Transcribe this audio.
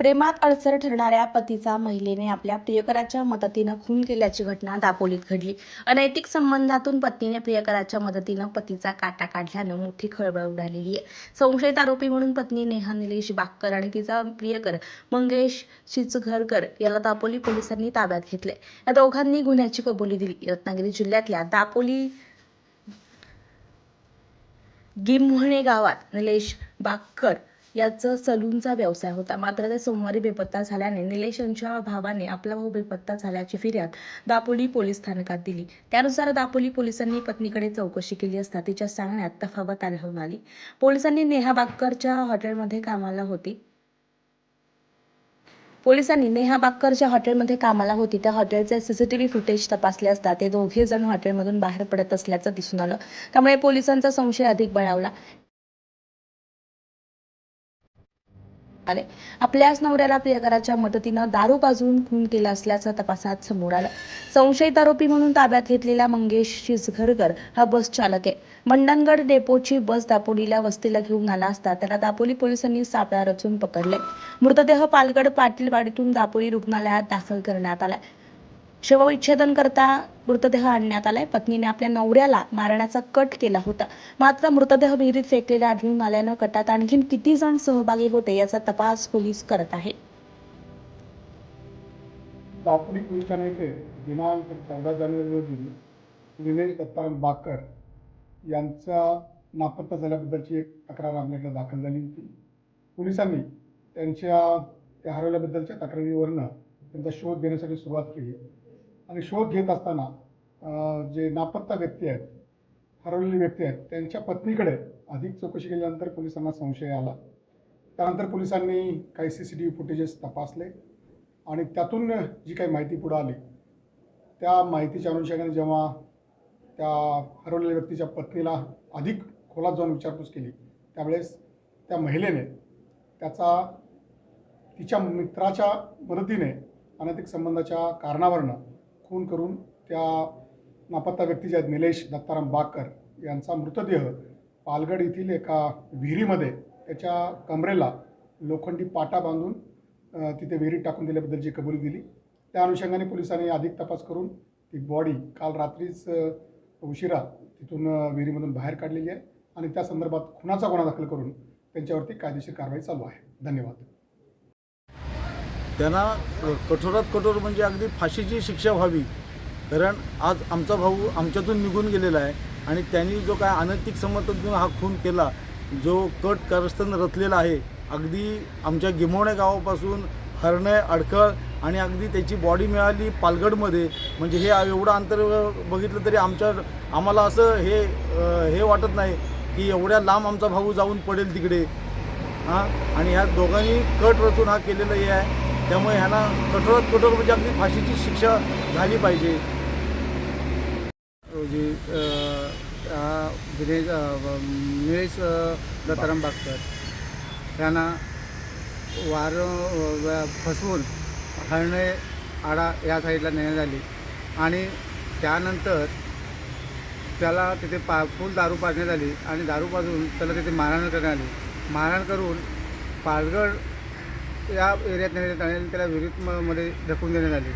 प्रेमात अडसर ठरणाऱ्या पतीचा महिलेने आपल्या प्रियकराच्या मदतीनं खून केल्याची घटना दापोलीत घडली. अनैतिक संबंधातून पत्नीने प्रियकराच्या मदतीनं पतीचा काटा काढल्यानं मोठी खळबळ उडालेली आहे. संशयित आरोपी म्हणून पत्नी नेहा निलेश बाक्कर आणि तिचा प्रियकर मंगेश शिचघरकर याला दापोली पोलिसांनी ताब्यात घेतले या दोघांनी गुन्ह्याची कबुली दिली. रत्नागिरी जिल्ह्यातल्या दापोली गिम्हणे गावात निलेश बाक्कर याचं सलूनचा व्यवसाय होता. मात्र ते सोमवारी बेपत्ता झाल्याने निलेश यांच्या भावाने आपला भाऊ बेपत्ता झाल्याची फिर्याद दापोली पोलीस स्थानकात दिली. त्यानुसार दापोली पोलिसांनी पत्नीकडे चौकशी केली असता तिच्या सांगण्यात तफावत आढळून आली. पोलिसांनी नेहा बाक्करच्या हॉटेलमध्ये कामाला होती. पोलिसांनी नेहा बाक्करच्या हॉटेलमध्ये कामाला होती. त्या हॉटेलचे सीसीटीव्ही फुटेज तपासले असता ते दोघे जण हॉटेलमधून बाहेर पडत असल्याचं दिसून आलं. त्यामुळे पोलिसांचा संशय अधिक बळावला. आले. आपल्याच नवऱ्याला प्रियकराच्या मदतीनं दारू बाजून खून केला असल्याचं तपासात समोर आलं. संशयित आरोपी म्हणून ताब्यात घेतलेला मंगेश शिसघरकर हा बस चालक आहे. मंडणगड डेपोची बस दापोलीला वस्तीला घेऊन आला असता त्याला दापोली पोलिसांनी सापळा रचून पकडले. मृतदेह पालगड पाटीलवाडीतून दापोली रुग्णालयात दाखल करण्यात आलाय शवविच्छेदन करता मृतदेह आणण्यात आलाय. पत्नीने आपल्या नवऱ्याला मारण्याचा कट केला होता. मात्र मृतदेह विहिरीत फेकलेला आढळून आल्यानं कटात आणखीन किती जण सहभागी होते याचा तपास पोलीस करत आहेत दापोली पोलीस दिनांक चौदा जानेवारी रोजी विवेक दत्ताराम बाकर यांचा नापत्ता झाल्याबद्दलची एक तक्रार आपल्याकडे दाखल झाली होती. पोलिसांनी त्यांच्या त्या हरवल्याबद्दलच्या तक्रारीवरनं त्यांचा शोध घेण्यासाठी सुरुवात केली. आणि शोध घेत असताना जे नापत्ता व्यक्ती आहेत हरवलेली व्यक्ती आहेत त्यांच्या पत्नीकडे अधिक चौकशी केल्यानंतर पोलिसांना संशय आला. त्यानंतर पोलिसांनी काही C C T V footages तपासले आणि त्यातून जी काही माहिती पुढं आली त्या माहितीच्या अनुषंगाने जेव्हा त्या हरवलेल्या व्यक्तीच्या पत्नीला अधिक खोलात जाऊन विचारपूस केली त्यावेळेस त्या महिलेने त्याचा तिच्या मित्राच्या मदतीने अनैतिक संबंधाच्या कारणावरनं खून करून त्या नापत्ता व्यक्ती जे आहेत निलेश दत्ताराम बाकर यांचा मृतदेह पालगड येथील एका विहिरीमध्ये त्याच्या कमरेला लोखंडी पाटा बांधून तिथे विहिरीत टाकून दिल्याबद्दलची कबुली दिली त्या अनुषंगाने पोलिसांनी अधिक तपास करून ती बॉडी काल रात्रीच उशिरा तिथून विहिरीमधून बाहेर काढलेली आहे आणि त्या संदर्भात खुनाचा गुन्हा दाखल करून त्यांच्यावरती कायदेशीर कारवाई चालू आहे. धन्यवाद. त्यांना कठोरात कठोर म्हणजे अगदी फाशीची शिक्षा व्हावी. कारण आज आमचा भाऊ आमच्यातून निघून गेलेला आहे आणि त्यांनी जो काय अनैतिक संमतातून हा खून केला जो कट कारस्थान रचलेला आहे अगदी आमच्या गिमोणे गावापासून हरणे अडखळ आणि अगदी त्याची बॉडी मिळाली पालगडमध्ये म्हणजे हे एवढं अंतर बघितलं तरी आमच्या आम्हाला असं हे हे वाटत नाही की एवढ्या लांब आमचा भाऊ जाऊन पडेल तिकडे. हां? आणि ह्या दोघांनी कट रचून हा केलेला हे आहे. त्यामुळे ह्यांना कठोरात कठोर म्हणजे अगदी फाशीची शिक्षा झाली पाहिजे. रोजी हा दिनेश निलेश दत्ताराम बागकर यांना वार फसवून हरणे आडा या साईडला नेण्यात आली. आणि त्यानंतर त्याला तिथे पा फुल दारू पाजण्यात आली आणि दारू पाजून त्याला तिथे मारहाण करण्यात आली. मारहाण करून पालगड या एरियात नेण्यात आले आणि त्याला विहिरीत मध्ये ढकलून देण्यात आली.